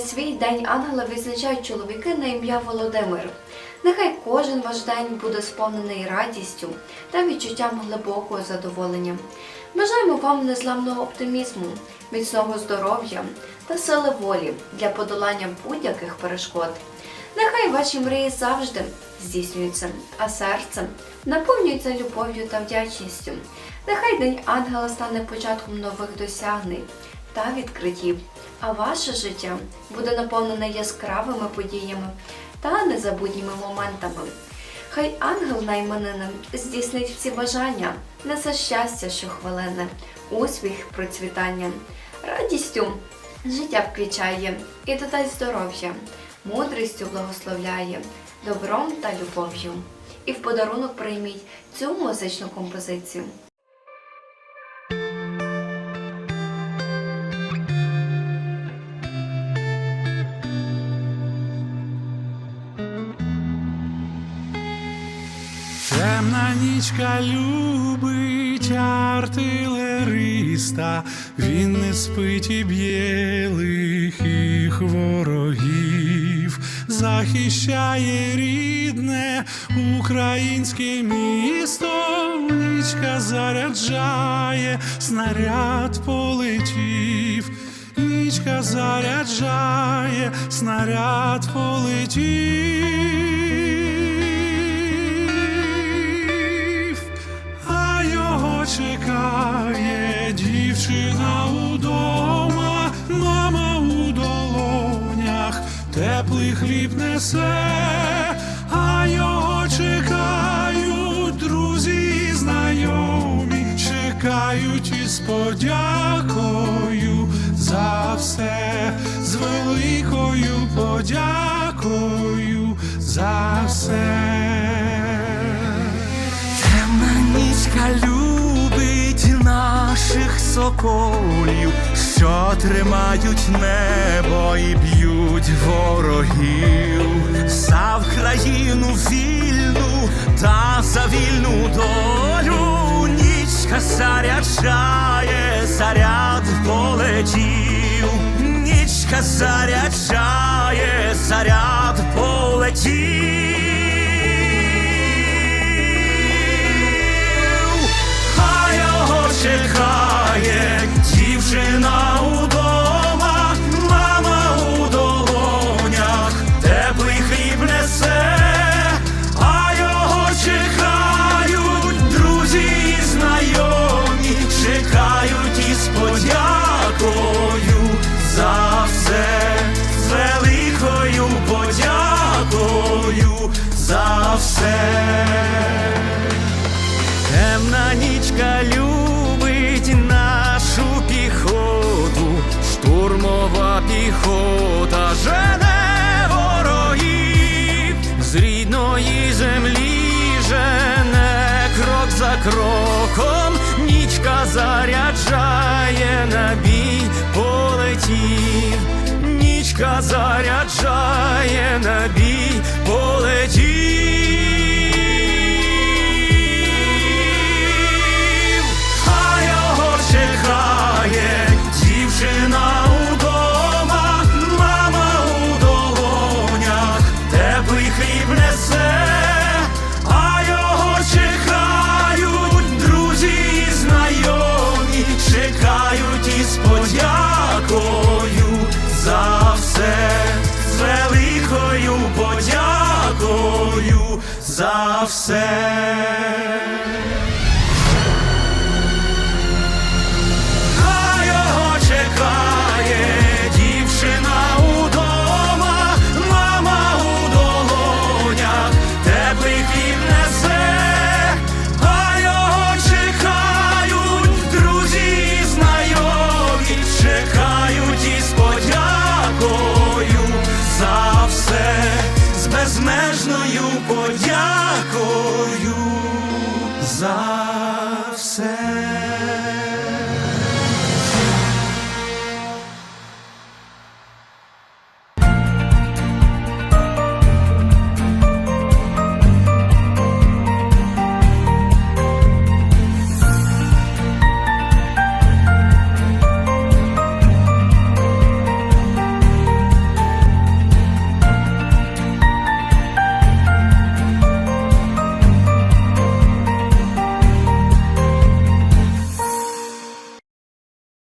свій день ангела відзначають чоловіки на ім'я Володимир. Нехай кожен ваш день буде сповнений радістю та відчуттям глибокого задоволення. Бажаємо вам незламного оптимізму, міцного здоров'я та сили волі для подолання будь-яких перешкод. Нехай ваші мрії завжди здійснюються, а серце наповнюється любов'ю та вдячністю. Нехай День Ангела стане початком нових досягнень та відкриттів, а ваше життя буде наповнене яскравими подіями та незабутніми моментами. Хай ангел на здійснить всі бажання, несе щастя щохвилинне, успіх, процвітання, радістю життя вквічає і додасть здоров'я, мудрістю благословляє, добром та любов'ю. І в подарунок прийміть цю музичну композицію. Темна нічка любить артилериста, він не спить і б'є лихих ворогів, захищає рідне українське місто, нічка заряджає, снаряд полетів, нічка заряджає, снаряд полетів, чекає дівчина удома, мама у долонях, теплий хліб несе, а його чекають друзі знайомі, чекають і подякою соколів, що тримають небо і б'ють ворогів, за Вкраїну вільну та за вільну долю. Нічка заряджає, заряд полетів, нічка заряджає, заряд полетів. Все. Темна нічка любить нашу піхоту, штурмова піхота жене ворогів з рідної землі жене крок за кроком, нічка заряджає на бій полетів, нічка заряджає на бій полетів. За все. Безмежною подякою за все.